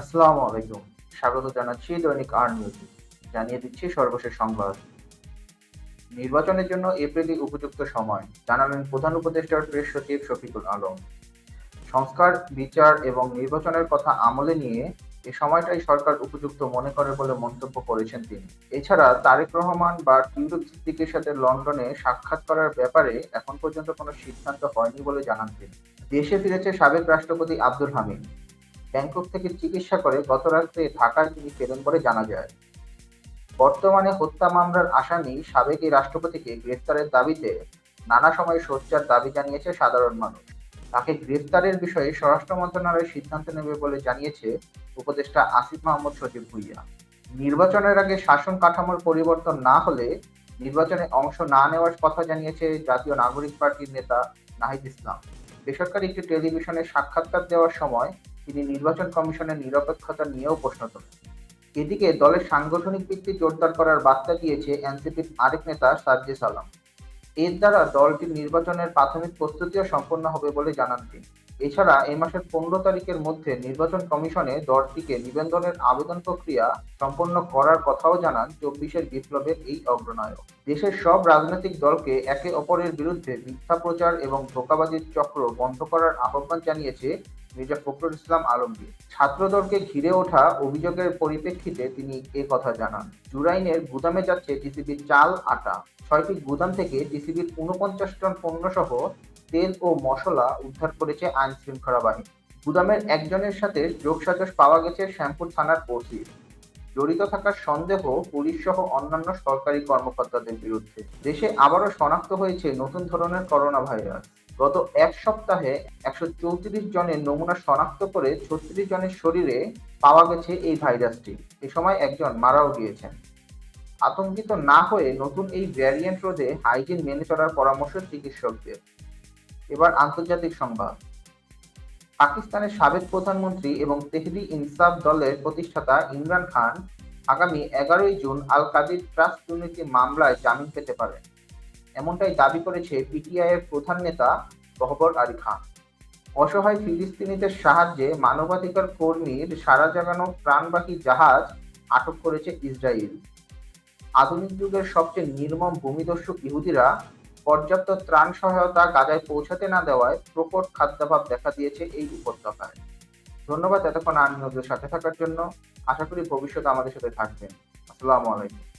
আসসালামু আলাইকুম। স্বাগত জানাচ্ছি দৈনিক আর নিউজ। জানিয়ে দিচ্ছি সর্বশেষ সংবাদ। নির্বাচনের জন্য এপ্রিলই উপযুক্ত সময়, জানালেন প্রধান উপদেষ্টার প্রেস সচিব শফিকুল আলম। সংস্কার, বিচার এবং নির্বাচনের কথা আমলে নিয়ে এ সময়টাই সরকার উপযুক্ত মনে করে বলে মন্তব্য করেছেন তিনি। এছাড়া তারেক রহমান বা টিউরুপ সিদ্দিকের সাথে লন্ডনে সাক্ষাৎ করার ব্যাপারে এখন পর্যন্ত কোনো সিদ্ধান্ত হয়নি বলে জানান তিনি। দেশে ফিরেছে সাবেক রাষ্ট্রপতি আব্দুল হামিদ। ব্যাংকক থেকে চিকিৎসা করে গত রাত্রে ঢাকায় তিনি ফেরেন বলে জানা যায়, বর্তমানে হত্যা মামলার আসামি সাবেক এই রাষ্ট্রপতিকে গ্রেফতারের দাবিতে নানা সময় সোচ্চার দাবি জানিয়েছে সাধারণ মানুষ। তাকে গ্রেফতারের বিষয়ে স্বরাষ্ট্র মন্ত্রণালয় সিদ্ধান্ত নেবে বলে জানিয়েছে উপদেষ্টা আসিফ মাহমুদ সচিব ভুইয়া। নির্বাচনের আগে শাসন কাঠামোর পরিবর্তন না হলে নির্বাচনে অংশ না নেওয়ার কথা জানিয়েছে জাতীয় নাগরিক পার্টির নেতা নাহিদ ইসলাম। বেসরকারি একটি টেলিভিশনে সাক্ষাৎকার দেওয়ার সময় তিনি নির্বাচন কমিশনের নিরপেক্ষতা নিয়েও প্রশ্ন তোলেন। এদিকে দলের সাংগঠনিক ভিত্তি জোরদার করার বার্তা দিয়েছে এনসিপির আরেক নেতা সার্জিস আলম। এর দ্বারা দলটির নির্বাচনের প্রাথমিক প্রস্তুতিও সম্পন্ন হবে বলে জানান তিনি। এছাড়া এই মাসের পনেরো তারিখের মধ্যে নির্বাচন কমিশনে দলটিকে নিবন্ধনের আবেদন প্রক্রিয়া সম্পন্ন করার কথাও জানান চব্বিশের বিপ্লবের এই অগ্রনায়ক। দেশের সব রাজনৈতিক দলকে একে অপরের বিরুদ্ধে মিথ্যা প্রচার এবং ধোকাবাজির চক্র বন্ধ করার আহ্বান জানিয়েছে মির্জা ফখরুল ইসলাম আলমগীর। ছাত্রদলকে ঘিরে ওঠা অভিযোগের পরিপ্রেক্ষিতে তিনি এ কথা জানান। জুরাইনের গুদামে যাচ্ছে টিসিবির চাল আটা। ছয়টি গুদাম থেকে টিসিবির উনপঞ্চাশ টন পণ্য সহ তেল ও মশলা উদ্ধার করেছে আইন শৃঙ্খলা বাহিনী। গুদামের একজনের সাথে যোগসাজশ পাওয়া গেছে শ্যামপুর থানার ওসির জড়িত থাকার সন্দেহ পুলিশ সহ অন্যান্য সরকারি কর্মকর্তাদের বিরুদ্ধে। দেশে আবারও শনাক্ত হয়েছে নতুন ধরনের করোনা ভাইরাস গত এক সপ্তাহে একশো চৌত্রিশ জনের নমুনা শনাক্ত করে ছত্রিশ জনের শরীরে পাওয়া গেছে এই ভাইরাসটি। এ সময় একজন মারাও গিয়েছেন। আতঙ্কিত না হয়ে নতুন এই ভ্যারিয়েন্ট রোধে হাইজিন মেনে চলার পরামর্শ চিকিৎসকদের। এবার আন্তর্জাতিক সংবাদ। পাকিস্তানের সাবেক প্রধানমন্ত্রী এবং তেহরি ইনসাফ দলের প্রতিষ্ঠাতা ইমরান খান আগামী এগারোই জুন আল কাদির ট্রাস্ট দুর্নীতি মামলায় জামিন পেতে পারেন। এমনটাই দাবি করেছে পিটিআই এর প্রধান নেতা গহবর আলী খান। অসহায় ফিলিস্তিনিদের সাহায্যে মানবাধিকার কর্মীর সারা জাগানো প্রাণবাহী জাহাজ আটক করেছে ইসরায়েল আধুনিক যুগের সবচেয়ে নির্মম ভূমিদস্যু ইহুদিরা পর্যাপ্ত ত্রাণ সহায়তা গাজায় পৌঁছাতে না দেওয়ায় প্রকট খাদ্যাভাব দেখা দিয়েছে এই উপত্যকায়। ধন্যবাদ এতক্ষণ আর সাথে থাকার জন্য। আশা করি ভবিষ্যতে আমাদের সাথে থাকবেন। আসসালামু আলাইকুম।